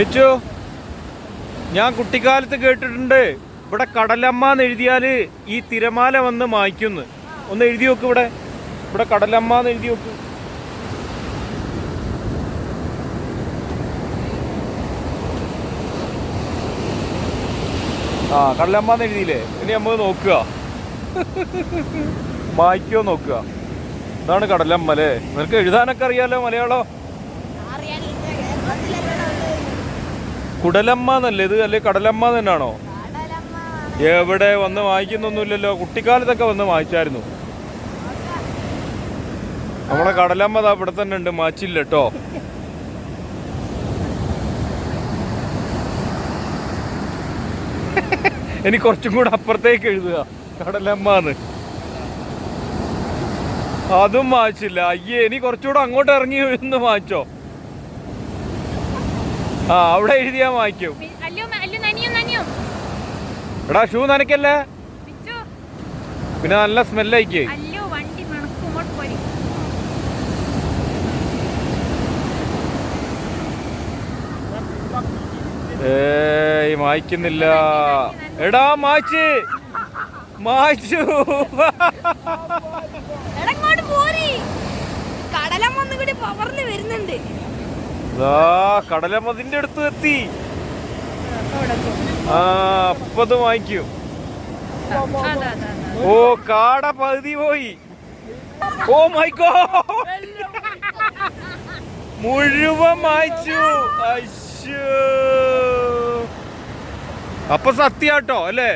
മിച്ചു ഞാൻ കുട്ടിക്കാലത്ത് കേട്ടിട്ടുണ്ട്. ഇവിടെ കടലമ്മ എന്ന് എഴുതിയാൽ ഈ തിരമാല വന്ന് മായ്ക്കുന്നു. ഒന്ന് എഴുതി നോക്ക് ഇവിടെ. ഇവിടെ കടലമ്മ എന്ന് എഴുതി നോക്ക്. ആ കടലമ്മ എന്ന് എഴുതിയില്ലേ? ഇനി നമ്മൾ നോക്കുക. മായ്ക്കോ നോക്കുക. ഇതാണ് കടലമ്മ അല്ലേ? നിനക്ക് എഴുതാനൊക്കെ അറിയാലോ മലയാളം? കുടലമ്മ എന്നല്ലേ? ഇത് അല്ലെ കടലമ്മ തന്നെയാണോ എവിടെ വന്ന് വാങ്ങിക്കുന്നൊന്നുമില്ലല്ലോ. കുട്ടിക്കാലത്തൊക്കെ വന്ന് വാങ്ങിച്ചായിരുന്നു. നമ്മളെ കടലമ്മ ദാ ഇവിടെ തന്നെ ഉണ്ട്. മാച്ചില്ല കേട്ടോ ഇനി കുറച്ചും കൂടെ അപ്പുറത്തേക്ക് എഴുതുക. കടലമ്മന്ന് അതും വായിച്ചില്ല അയ്യേ ഇനി കുറച്ചുകൂടെ അങ്ങോട്ട് ഇറങ്ങി ഒന്ന് വായിച്ചോ ആ അവിടെ എഴുതിയാ വാങ്ങിക്കും എടാ ഷൂ നനക്കല്ലേ പിന്നെ നല്ല സ്മെല്ലായിക്കേ ഏയ് മായ്ക്കുന്നില്ല. എടാ മായ്ച്ച്. മായ്ച്ചു. എടങ്ങോട്ട് പോരി. കടലം ഒന്നും കൂടി പവറിൽ വരുന്നുണ്ട്. കടലമതിന്റെ അടുത്ത് എത്തി. ആ അപ്പത് വാങ്ങിക്കും. ഓ കാട പകുതി പോയി. ഓ മൈക്കോ മുഴുവൻ വായിച്ചു. അപ്പൊ സത്യാട്ടോ അല്ലേ?